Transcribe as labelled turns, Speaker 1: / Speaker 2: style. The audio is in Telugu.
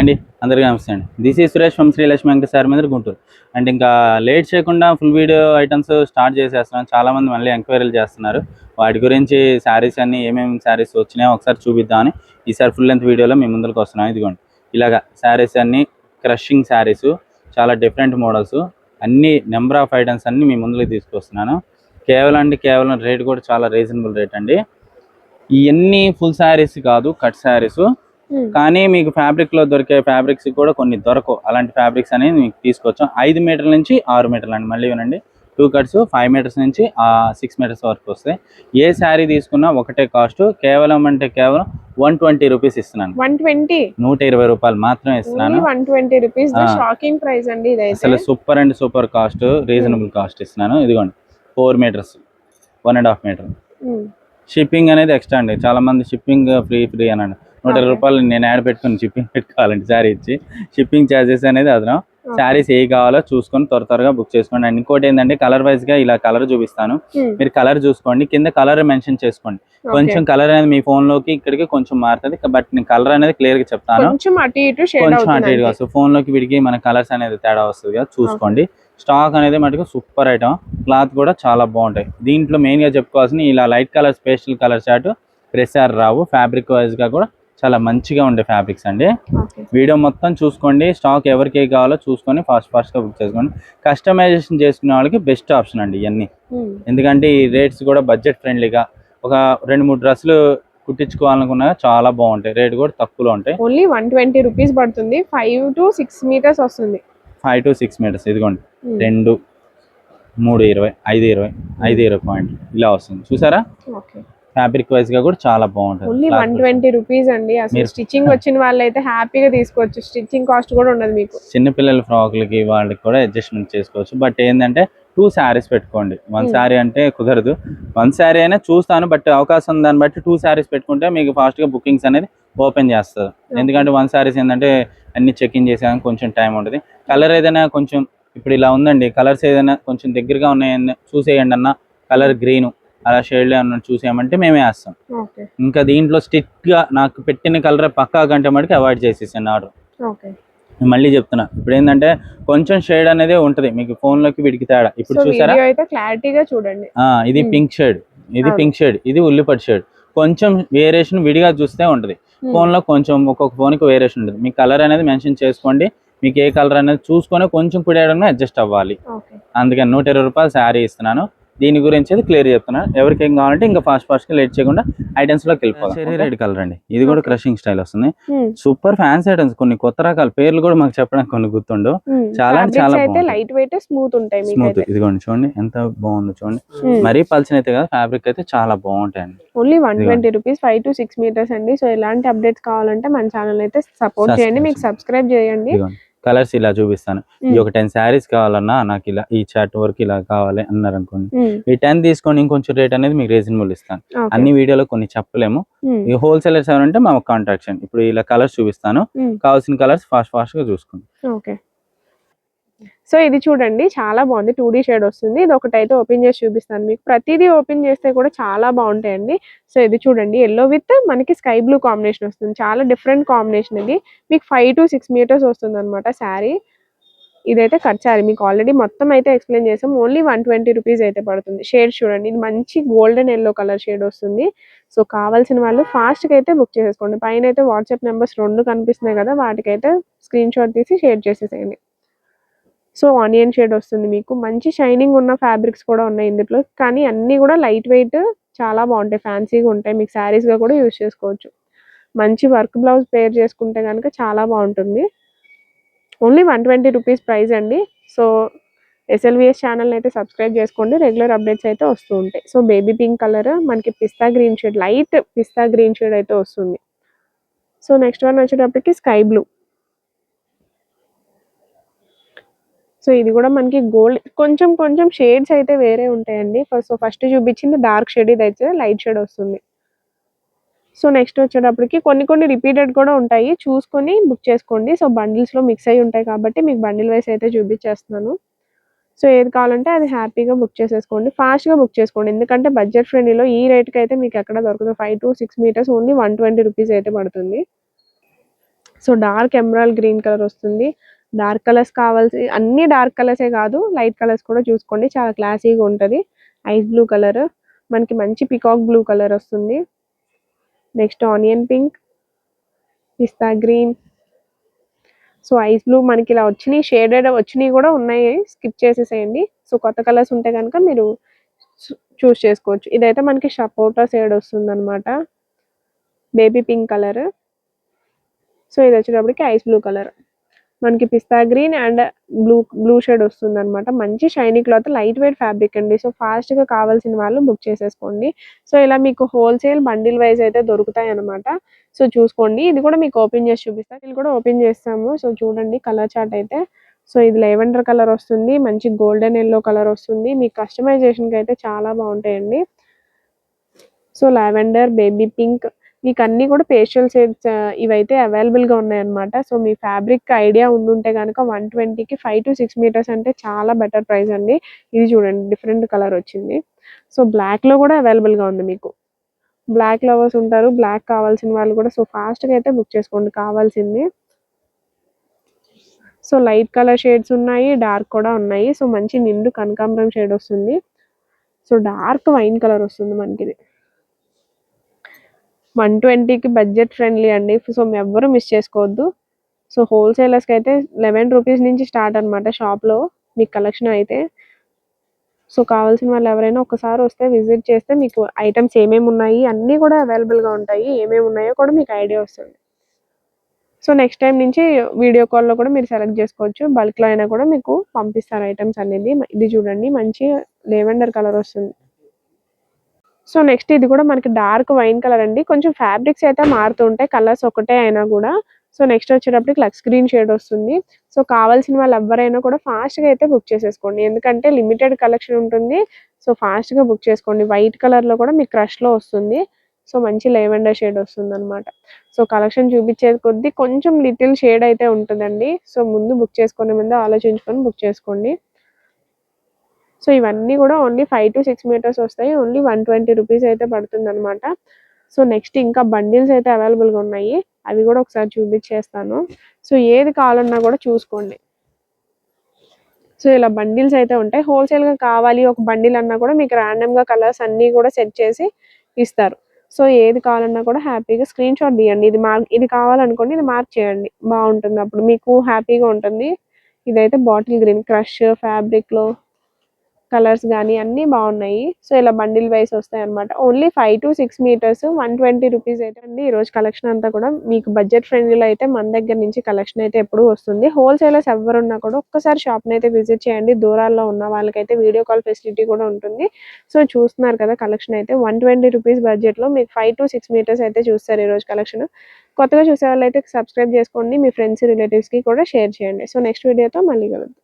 Speaker 1: అండి అందరికీ నమస్తే అండి. This is Suresh from Srilakshmi Venkata sir మీద గుంటూరు. అండ్ ఇంకా లేట్ చేయకుండా ఫుల్ వీడియో ఐటమ్స్ స్టార్ట్ చేసేస్తున్నాం చాలామంది మళ్ళీ ఎంక్వైరీలు చేస్తున్నారు. వాటి గురించి శారీస్ అన్ని ఏమేమి శారీస్ వచ్చినాయో ఒకసారి చూపిద్దామని ఈసారి ఫుల్ లెంత్ వీడియోలో మీ ముందుకు వస్తున్నాం. ఇదిగోండి. ఇలాగా శారీస్ అన్ని క్రషింగ్ శారీస్ చాలా డిఫరెంట్ మోడల్స్ అన్ని నెంబర్ ఆఫ్ ఐటమ్స్ అన్ని మీ ముందుకు తీసుకొస్తున్నాను. కేవలం అండి కేవలం రేట్ కూడా చాలా రీజనబుల్ రేట్ అండి. ఇవన్నీ ఫుల్ శారీస్ కాదు కట్ శారీస్ కానీ మీకు ఫ్యాబ్రిక్లో దొరికే ఫ్యాబ్రిక్స్ కూడా కొన్ని దొరకవు. అలాంటి ఫ్యాబ్రిక్స్ అనేది మీకు తీసుకొచ్చాం. ఐదు మీటర్ల నుంచి ఆరు మీటర్లు అండి. మళ్ళీ వినండి. టూ కట్స్ ఫైవ్ మీటర్స్ నుంచి సిక్స్ మీటర్స్ వరకు వస్తాయి. ఏ శారీ తీసుకున్నా ఒకటే కాస్ట్ కేవలం అంటే కేవలం వన్ ట్వంటీ రూపీస్ ఇస్తున్నాను.
Speaker 2: వన్ ట్వంటీ
Speaker 1: నూట ఇరవై రూపాయలు మాత్రమే ఇస్తున్నాను.
Speaker 2: One twenty rupees. Shocking price అండి
Speaker 1: అసలు super and super cost reasonable cost ఇస్తున్నాను. ఇదిగోండి. Four metres one and half metre. Shipping అనేది ఎక్స్ట్రా అండి. చాలా మంది షిప్పింగ్ ఫ్రీ ఫ్రీ అన్నాడు నూట. రూపాయలు నేను యాడ్ పెట్టుకుని షిప్పింగ్ పెట్టుకోవాలండి శారీ ఇచ్చి. షిప్పింగ్ ఛార్జెస్ అనేది అదనం. శారీస్ ఏ కావాలో చూసుకొని త్వర త్వరగా బుక్ చేసుకోండి. అండ్ ఇంకోటి ఏంటంటే కలర్ వైజ్గా ఇలా కలర్ చూపిస్తాను.
Speaker 2: ఉమ్.
Speaker 1: మీరు కలర్ చూసుకోండి. కింద కలర్ మెన్షన్ చేసుకోండి. కొంచెం కలర్ అనేది మీ ఫోన్లోకి ఇక్కడికి కొంచెం మారుతుంది. బట్ నేను కలర్ అనేది క్లియర్గా చెప్తాను.
Speaker 2: కొంచెం అటు ఇటు
Speaker 1: వస్తుంది ఫోన్లోకి వీడికి మన కలర్స్ అనేది తేడా వస్తుంది కదా చూసుకోండి. స్టాక్ అనేది మటుకు సూపర్ ఐటమ్ క్లాత్ కూడా చాలా బాగుంటాయి. దీంట్లో మెయిన్గా చెప్పుకోవాల్సిన ఇలా లైట్ కలర్స్ పేస్టల్ కలర్ చాట్ ప్రెస్ రావు. ఫ్యాబ్రిక్ వైజ్గా కూడా చాలా మంచిగా ఉండే ఫ్యాబ్రిక్స్ అండి. వీడియో మొత్తం చూసుకోండి. స్టాక్ ఎవరికి కావాలో చూసుకొని ఫాస్ట్ ఫాస్ట్గా బుక్ చేసుకోండి. కస్టమైజేషన్ చేసుకునే వాళ్ళకి బెస్ట్ ఆప్షన్ అండి ఇవన్నీ. ఎందుకంటే ఈ రేట్స్ కూడా బడ్జెట్ ఫ్రెండ్లీగా ఒక రెండు మూడు డ్రెస్సులు కుట్టించుకోవాలనుకున్నా చాలా బాగుంటాయి. రేట్ కూడా తక్కువలో ఉంటాయి.
Speaker 2: ఓన్లీ వన్ ట్వంటీ రూపీస్ పడుతుంది. ఫైవ్ టు సిక్స్ మీటర్స్ వస్తుంది.
Speaker 1: ఫైవ్ టు సిక్స్ మీటర్స్ ఇదిగోండి. రెండు మూడు ఇరవై ఐదు ఇరవై ఐదు ఇరవై పాయింట్ ఇలా వస్తుంది. చూసారా?
Speaker 2: ఓకే.
Speaker 1: ఫ్యాబ్రిక్ వైజ్గా కూడా చాలా బాగుంటుంది.
Speaker 2: Only one. ట్వంటీ రూపీస్ అండి. అసలు స్టిచ్చింగ్ వచ్చిన వాళ్ళు అయితే హ్యాపీగా తీసుకోవచ్చు. స్టిచ్చింగ్ కాస్ట్ కూడా ఉండదు మీకు.
Speaker 1: చిన్నపిల్లల ఫ్రాక్లకి వాళ్ళకి కూడా అడ్జస్ట్మెంట్ చేసుకోవచ్చు. బట్ ఏంటంటే టూ శారీస్ పెట్టుకోండి. One
Speaker 2: Hmm.
Speaker 1: శారీ అంటే కుదరదు. వన్ శారీ అయినా చూస్తాను. బట్ అవకాశం దాన్ని బట్టి టూ శారీస్ పెట్టుకుంటే మీకు ఫాస్ట్గా బుకింగ్స్ అనేది ఓపెన్ చేస్తుంది ఎందుకంటే వన్ శారీస్ ఏంటంటే అన్ని చెకింగ్ చేసాక కొంచెం టైం ఉంటుంది. కలర్ ఏదైనా కొంచెం ఇప్పుడు ఇలా ఉందండి. కలర్స్ ఏదైనా కొంచెం దగ్గరగా ఉన్నాయని చూసేయండి అన్న. కలర్ గ్రీన్ అలా షేడ్ అన్న చూసేయమంటే మేమే వేస్తాం. ఇంకా దీంట్లో స్ట్రిక్ట్గా నాకు పెట్టిన కలర్ పక్కా గంట మటుకు అవాయిడ్ చేసేసాను ఆర్డర్. మళ్ళీ చెప్తున్నా ఇప్పుడు ఏంటంటే కొంచెం షేడ్ అనేది ఉంటది మీకు ఫోన్లోకి వీడికి తేడా. ఇప్పుడు చూసారా?
Speaker 2: క్లారిటీగా చూడండి.
Speaker 1: ఇది
Speaker 2: Hmm.
Speaker 1: పింక్ షేడ్ ఇది. పింక్ షేడ్ ఇది ఉల్లిపట్ షేడ్. కొంచెం వేరియేషన్ విడిగా చూస్తే ఉంటది.
Speaker 2: Hmm.
Speaker 1: ఫోన్లో కొంచెం ఒక్కొక్క ఫోన్కి వేరియేషన్ ఉంటుంది. మీ కలర్ అనేది మెన్షన్ చేసుకోండి మీకు ఏ కలర్ అనేది చూసుకొని కొంచెం కుడేయడం అడ్జస్ట్ అవ్వాలి. అందుకని నూట ఇరవై రూపాయలు శారీ ఇస్తున్నాను. దీని గురించి అయితే క్లియర్ చెప్తున్నాను ఎవరికి ఏం కావాలంటే ఇంకా ఫాస్ట్ ఫాస్ట్గా లేట్ చేయకుండా ఐటమ్స్లోకి వెళ్ళిపోవాలి రెడ్ కలర్ అండి ఇది కూడా. క్రషింగ్ స్టైల్ వస్తుంది. సూపర్ ఫ్యాన్సీ ఐటమ్స్ కొన్ని కొత్త రకాల పేర్లు కూడా మాకు చెప్పడానికి కొన్ని గుర్తుండవు
Speaker 2: ఉమ్.
Speaker 1: చాలా చాలా.
Speaker 2: లైట్ వెయిట్ స్మూత్ ఉంటాయి
Speaker 1: స్మూత్ ఇదిగోండి చూడండి ఎంత బాగుందో చూడండి
Speaker 2: ఉమ్.
Speaker 1: మరీ పల్చన అయితే కదా ఫ్యాబ్రిక్ అయితే చాలా బాగుంటాయండి
Speaker 2: only one. Twenty rupees five to six metres అండి సో ఎలాంటి అప్డేట్స్ కావాలంటే మన ఛానల్ అయితే సపోర్ట్ చేయండి మీకు. సబ్స్క్రైబ్ చేయండి
Speaker 1: కలర్స్ ఇలా చూపిస్తాను. ఈ ఒక టెన్ శారీస్ కావాలన్నా నాకు ఇలా ఈ చార్ట్ వరకు ఇలా కావాలి అన్నారు అనుకోండి. ఈ టెన్ తీసుకొని ఇంకొంచెం రేట్ అనేది మీకు రీజనబుల్ ఇస్తాను. అన్ని వీడియోలో కొన్ని చెప్పలేము. ఈ హోల్సేలర్స్ ఎవరంటే మా చేయండి. ఇప్పుడు ఇలా కలర్స్ చూపిస్తాను. కావాల్సిన కలర్స్ ఫాస్ట్ ఫాస్ట్గా చూసుకోండి.
Speaker 2: ఓకే. సో ఇది చూడండి చాలా బాగుంది. టూ డీ షేడ్ వస్తుంది. ఇది ఒకటైతే ఓపెన్ చేసి చూపిస్తాను మీకు. ప్రతిదీ ఓపెన్ చేస్తే కూడా చాలా బాగుంటాయండి. సో ఇది చూడండి ఎల్లో విత్ మనకి స్కై బ్లూ కాంబినేషన్ వస్తుంది. చాలా డిఫరెంట్ కాంబినేషన్ ఇది. మీకు ఫైవ్ టు సిక్స్ మీటర్స్ వస్తుంది అనమాట శారీ. ఇదైతే కట్ మీకు ఆల్రెడీ మొత్తం అయితే ఎక్స్ప్లెయిన్ చేసాం. ఓన్లీ వన్ ట్వంటీ రూపీస్ అయితే పడుతుంది. షేడ్ చూడండి ఇది మంచి గోల్డెన్ ఎల్లో కలర్ షేడ్ వస్తుంది. సో కావాల్సిన వాళ్ళు ఫాస్ట్గా అయితే బుక్ చేసేసుకోండి. పైన అయితే వాట్సాప్ నెంబర్స్ రెండు కనిపిస్తున్నాయి కదా వాటికైతే స్క్రీన్ షాట్ తీసి షేర్ చేసేసేయండి. సో ఆనియన్ షేడ్ వస్తుంది మీకు. మంచి షైనింగ్ ఉన్న ఫ్యాబ్రిక్స్ కూడా ఉన్నాయి ఇందులో. కానీ అన్నీ కూడా లైట్ వెయిట్ చాలా బాగుంటాయి. ఫ్యాన్సీగా ఉంటాయి. మీకు శారీస్గా గా కూడా యూజ్ చేసుకోవచ్చు. మంచి వర్క్ బ్లౌజ్ పేర్ చేసుకుంటే కనుక చాలా బాగుంటుంది. Only one twenty rupees price అండి. So S L V S ఛానల్ని అయితే సబ్స్క్రైబ్ చేసుకోండి. రెగ్యులర్ అప్డేట్స్ అయితే వస్తూ ఉంటాయి. సో బేబీ పింక్ కలర్ మనకి pista green shade light pista green shade అయితే వస్తుంది. సో నెక్స్ట్ వన్ వచ్చేటప్పటికి స్కై బ్లూ. సో ఇది కూడా మనకి గోల్డ్ కొంచెం కొంచెం షేడ్స్ అయితే వేరే ఉంటాయండి. సో ఫస్ట్ చూపించింది డార్క్ షేడ్ ఇది అయితే లైట్ షేడ్ వస్తుంది. సో నెక్స్ట్ వచ్చేటప్పటికి కొన్ని కొన్ని రిపీటెడ్ కూడా ఉంటాయి. చూసుకొని బుక్ చేసుకోండి. సో బండిల్స్లో లో మిక్స్ అయి ఉంటాయి కాబట్టి మీకు బండిల్ వైస్ అయితే చూపించేస్తున్నాను. సో ఏది కావాలంటే అది హ్యాపీగా బుక్ చేసేసుకోండి. ఫాస్ట్గా బుక్ చేసుకోండి. ఎందుకంటే బడ్జెట్ ఫ్రెండ్లీలో ఈ రేట్కి అయితే మీకు ఎక్కడ దొరకదు. Five to six metres only one twenty rupees అయితే పడుతుంది. So dark emerald green colour వస్తుంది. డార్క్ కలర్స్ కావాల్సి అన్ని డార్క్ కలర్సే కాదు లైట్ కలర్స్ కూడా చూసుకోండి. చాలా క్లాసీగా ఉంటుంది. Ice blue colour. మనకి మంచి పికాక్ బ్లూ కలర్ వస్తుంది. Next onion pink pista green. So ice blue మనకి ఇలా వచ్చినాయి షేడెడ్ వచ్చినాయి కూడా ఉన్నాయి. స్కిప్ చేసేసేయండి. సో కొత్త కలర్స్ ఉంటే కనుక మీరు చూస్ చేసుకోవచ్చు. ఇదైతే మనకి సపోటా షేడ్ వస్తుంది అనమాట బేబీ పింక్ కలర్. సో ఇది వచ్చేటప్పటికి ఐస్ బ్లూ కలర్. మనకి pista green and blue blue shade వస్తుంది అనమాట మంచి shiny cloth light weight fabric అండి. సో ఫాస్ట్గా కావాల్సిన వాళ్ళు బుక్ చేసేసుకోండి. సో ఇలా మీకు హోల్సేల్ బండిల్ వైజ్ అయితే దొరుకుతాయి అనమాట సో చూసుకోండి. ఇది కూడా మీకు ఓపెన్ చేసి చూపిస్తాను ఇది కూడా ఓపెన్ చేస్తాము. సో చూడండి కలర్ చార్ట్ అయితే. సో ఇది లెవెండర్ కలర్ వస్తుంది. మంచి గోల్డెన్ ఎల్లో కలర్ వస్తుంది. మీకు కస్టమైజేషన్కి అయితే చాలా బాగుంటాయండి. సో లావెండర్ బేబీ పింక్ మీకు అన్ని కూడా పేస్టల్ షేడ్స్ ఇవైతే అవైలబుల్గా ఉన్నాయి అన్నమాట సో మీ ఫ్యాబ్రిక్ ఐడియా ఉండుంటే కనుక వన్ ట్వంటీకి ఫైవ్ టు సిక్స్ మీటర్స్ అంటే చాలా బెటర్ ప్రైస్ అండి. ఇది చూడండి డిఫరెంట్ కలర్ వచ్చింది. సో బ్లాక్లో కూడా అవైలబుల్గా ఉంది మీకు. బ్లాక్ లవర్స్ ఉంటారు బ్లాక్ కావాల్సిన వాళ్ళు కూడా. సో ఫాస్ట్గా అయితే బుక్ చేసుకోండి కావాల్సింది. సో లైట్ కలర్ షేడ్స్ ఉన్నాయి డార్క్ కూడా ఉన్నాయి. సో మంచి నిండు కనకాంబరం షేడ్ వస్తుంది. సో డార్క్ వైన్ కలర్ వస్తుంది మనకి ఇది వన్ ట్వంటీకి బడ్జెట్ ఫ్రెండ్లీ అండి. సో ఎవ్వరు మిస్ చేసుకోవద్దు. సో హోల్సేలర్స్కి అయితే లెవెన్ రూపీస్ నుంచి స్టార్ట్ అనమాట షాప్లో మీకు కలెక్షన్ అయితే. సో కావాల్సిన వాళ్ళు ఎవరైనా ఒకసారి వస్తే విజిట్ చేస్తే మీకు ఐటమ్స్ ఏమేమి ఉన్నాయి అన్నీ కూడా అవైలబుల్గా ఉంటాయి. ఏమేమి ఉన్నాయో కూడా మీకు ఐడియా వస్తుంది. సో నెక్స్ట్ టైం నుంచి వీడియో కాల్లో కూడా మీరు సెలెక్ట్ చేసుకోవచ్చు. బల్క్లో అయినా కూడా మీకు పంపిస్తారు ఐటమ్స్ అనేది. ఇది చూడండి మంచి లెవెండర్ కలర్ వస్తుంది. సో నెక్స్ట్ ఇది కూడా మనకి డార్క్ వైన్ కలర్ అండి. కొంచెం ఫ్యాబ్రిక్స్ అయితే మారుతూ ఉంటాయి. కలర్స్ ఒకటే అయినా కూడా. సో నెక్స్ట్ వచ్చేటప్పటికి లక్స్ గ్రీన్ షేడ్ వస్తుంది. సో కావాల్సిన వాళ్ళు ఎవరైనా కూడా ఫాస్ట్గా అయితే బుక్ చేసేసుకోండి. ఎందుకంటే లిమిటెడ్ కలెక్షన్ ఉంటుంది. సో ఫాస్ట్గా బుక్ చేసుకోండి. వైట్ కలర్లో కూడా మీకు క్రష్లో వస్తుంది. సో మంచి లెవెండర్ షేడ్ వస్తుంది అనమాట సో కలెక్షన్ చూపించేది కొద్దీ కొంచెం లిటిల్ షేడ్ అయితే ఉంటుందండి. సో ముందు బుక్ చేసుకునే ముందు ఆలోచించుకొని బుక్ చేసుకోండి. సో ఇవన్నీ కూడా only five to six metres వస్తాయి. ఓన్లీ వన్ ట్వంటీ రూపీస్ అయితే పడుతుంది అనమాట సో నెక్స్ట్ ఇంకా బండిల్స్ అయితే అవైలబుల్గా ఉన్నాయి. అవి కూడా ఒకసారి చూపించేస్తాను. సో ఏది కావాలన్నా కూడా చూసుకోండి. సో ఇలా బండిల్స్ అయితే ఉంటాయి. హోల్సేల్గా కావాలి ఒక బండిల్ అన్నా కూడా మీకు ర్యాండమ్గా కలర్స్ అన్ని కూడా సెట్ చేసి ఇస్తారు. సో ఏది కావాలన్నా కూడా హ్యాపీగా స్క్రీన్ షాట్ తీయండి. ఇది మార్క్ ఇది కావాలనుకోండి ఇది మార్క్ చేయండి. బాగుంటుంది అప్పుడు. మీకు హ్యాపీగా ఉంటుంది. ఇదైతే బాటిల్ గ్రీన్ క్రష్ ఫ్యాబ్రిక్లో కలర్స్ కానీ అన్నీ బాగున్నాయి. సో ఇలా బండిల్ వైస్ వస్తాయి అనమాట only five to six metres one twenty rupees అయితే అండి. ఈ రోజు కలెక్షన్ అంతా కూడా మీకు బడ్జెట్ ఫ్రెండ్లీలో అయితే మన దగ్గర నుంచి కలెక్షన్ అయితే ఎప్పుడు వస్తుంది. హోల్సేలర్స్ ఎవరున్నా కూడా ఒక్కసారి షాప్ని అయితే విజిట్ చేయండి. దూరాల్లో ఉన్న వాళ్ళకైతే వీడియో కాల్ ఫెసిలిటీ కూడా ఉంటుంది. సో చూస్తున్నారు కదా కలెక్షన్ అయితే. వన్ ట్వంటీ రూపీస్ బడ్జెట్లో మీకు ఫైవ్ టు సిక్స్ మీటర్స్ అయితే చూస్తారు ఈరోజు కలెక్షన్. కొత్తగా చూసే వాళ్ళు అయితే సబ్స్క్రైబ్ చేసుకోండి. మీ ఫ్రెండ్స్ రిలేటివ్స్కి కూడా షేర్ చేయండి. సో నెక్స్ట్ వీడియోతో మళ్ళీ కలుద్దాం.